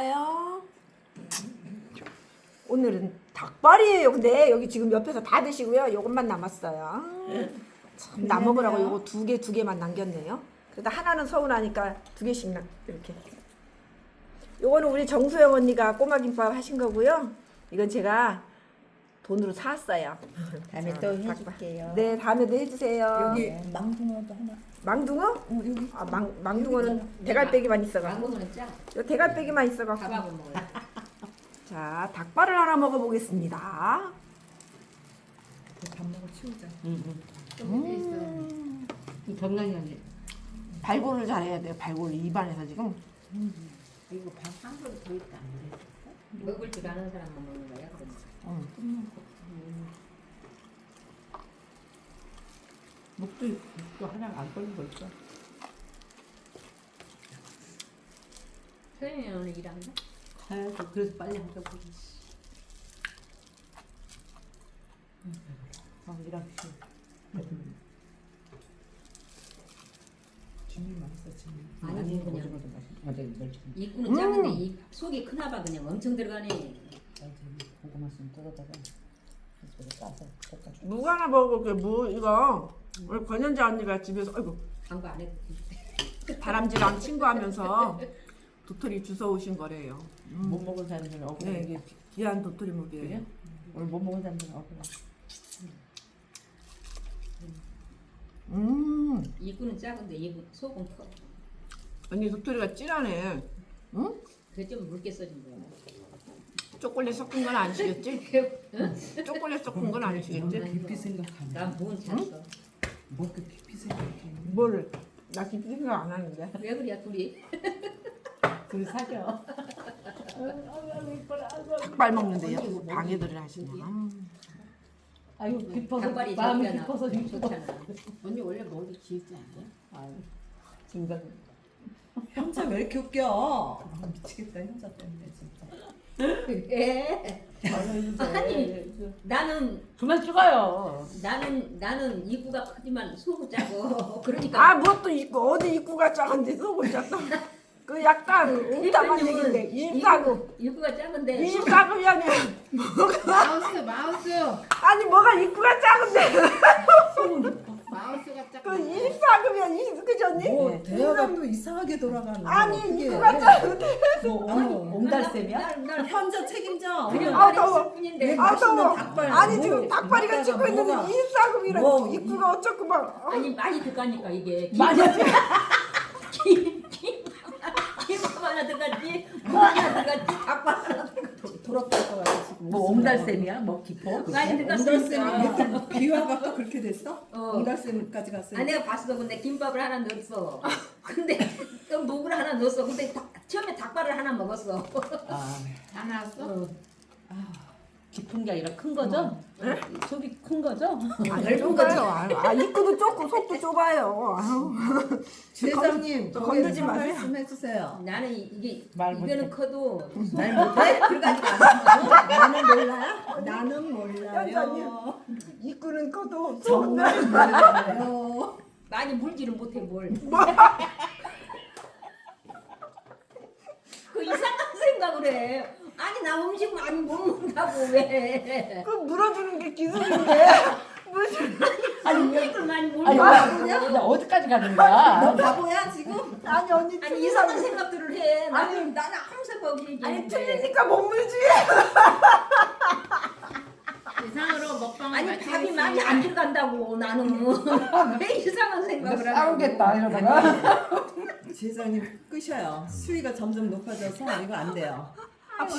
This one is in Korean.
요 오늘은 닭발이에요. 근데 여기 지금 옆에서 다 드시고요. 이것만 남았어요. 참, 나 먹으라고 요거 두 개 두 개만 남겼네요. 그래도 하나는 서운하니까 두 개씩 나 이렇게. 요거는 우리 정수영 언니가 꼬마 김밥 하신 거고요. 이건 제가 돈으로 사왔어요. 다음에 자, 또 닭발. 해줄게요. 네, 다음에도 해주세요. 여기 망둥어도 하나. 망둥어? 어, 여기. 아, 망, 망둥어는 대갈배기만 있어가지고. 망고는 짜. 요 대갈배기만 있어가지고. 밥하고 먹어요. 자, 닭발을 하나 먹어보겠습니다. 밥 먹어 치우자. 음. 장난이 아니에요. 발골을 잘해야 돼요. 발골 입안에서 지금. 이거 밥한 그릇 더 있다. 먹을 줄 아는 사람만 먹는 거야. 그럼. 목도 목도 하나 안 걸린 거 있어. 서영이 오늘 일한다. 가야지. 그래서 빨리 한다고. 아 일하기 싫어. 진미 맛있어 진미. 아니, 그냥. 오징어도 맛있어. 맞아 멸치. 입구는 작은데 이 속이 크나 봐 그냥 엄청 들어가네. 맞아. 고구마 좀 뜯어다가 볶아줘. 무 하나 먹어볼게요. 무 이거 오늘 권현자 언니가 집에서 아이고 광고 안 해도 돼. 다람쥐랑 친구하면서 도토리 주워 오신 거래요. 못 먹은 사람들은 억울해. 네, 이게 귀한 도토리. 그래? 오늘 못 먹은 사람들은 억울해. 음, 입구는 작은데 입 속은 커. 언니 도토리가 진하네. 응? 그게 좀 묽게 써진 거야. 초콜릿 섞은 건 아니시겠지? 초콜릿 섞은 건 아니시겠지? 깊이 생각하네. 난 부은 찼어. 뭐그 깊이 생각해. 뭘? 나 깊이 생각 안 하는데. 왜 그래야 둘이? 둘이 사겨. 닭발 먹는데요. 방해들을 하시네. 음. 아유 깊어서 마음이 좋잖아. 깊어서 죽어. 좋잖아. 언니 원래 머리 길지 않냐? 아유 중간. 형자 왜 이렇게 웃겨? 아, 미치겠다 형자 때문에 진짜. 왜? 아니 나는 그만 죽어요. 나는 나는 입구가 크지만 속은 작어. 그러니까 아, 뭐또 입구 어디 입구가 작은데 속을 작다. 그 약간 옥담한 얘기인데 입사금. 입구가 작은데 입사금이야니 마우스 마우스 아니 뭐가 입구가 작은데 마우스가 짝. 그 입사금이야 이 언니? 뭐 대화가 이상하게 돌아가는 아니 뭐 아니 어. 옹달샘이야? 날, 날 현자 책임져. 그냥 아, 말이 더워. 있을 뿐인데 왜아 맛있는 닭발 아니 뭐, 지금 닭발이가 찍고 있는데 뭐가- 입사금이라고 뭐, 입구가 어쩌고 막 어. 아니 많이 들어가니까 이게 많이 김, 김, 김밥 하나 들어갔지 뭐 하나 들어갔지 닭발 하나 들어갔지 돌아갈 것 같아 지금. 뭐 옹달샘이야? 뭐 들어갔으니까 밑에 비화가 또 그렇게 됐어? 어. 옹달샘까지 갔어. 아 내가 봤어 근데 김밥을 하나 넣었어 근데 또 녹을 하나 넣었어 근데 닭- 처음에 닭발을 하나 먹었어 아 다 나왔어? 깊은 게 아니라 큰 거죠? 네? 속이 큰 거죠? 아 좁아요 아, 아 입구도 좁고 속도 좁아요 아유. 거기 건들지 한 마세요. 말씀 해주세요. 나는 이- 이게 말 입에는 못해. 커도 말 못해? 들어가지가 않아 나는 몰라요. 나는. 몰라요. 입구는 커도 정말 몰라요. 많이 물지를 못해 뭘. 그 이상한 생각을 해. 아니 나 음식 많이 못 먹는다고 왜? 그 물어주는 게 기술인데 무슨 아니 음식을 많이 못 아니 먹냐고. 나 어디까지 가는 거야? 너 바보야 지금? 아니 언니 아니 이상한 생각들을 해. 나는 나는 아무 생각 없이 아니 얘기했는데. 틀리니까 못 물지 이상으로 먹방을 아니. 밥이 많이 안 들어간다고 나는 왜 이상한 생각을 하냐고. 싸우겠다 이러다가 제장님 끄셔요. 수위가 점점 높아져서 이거 안 돼요.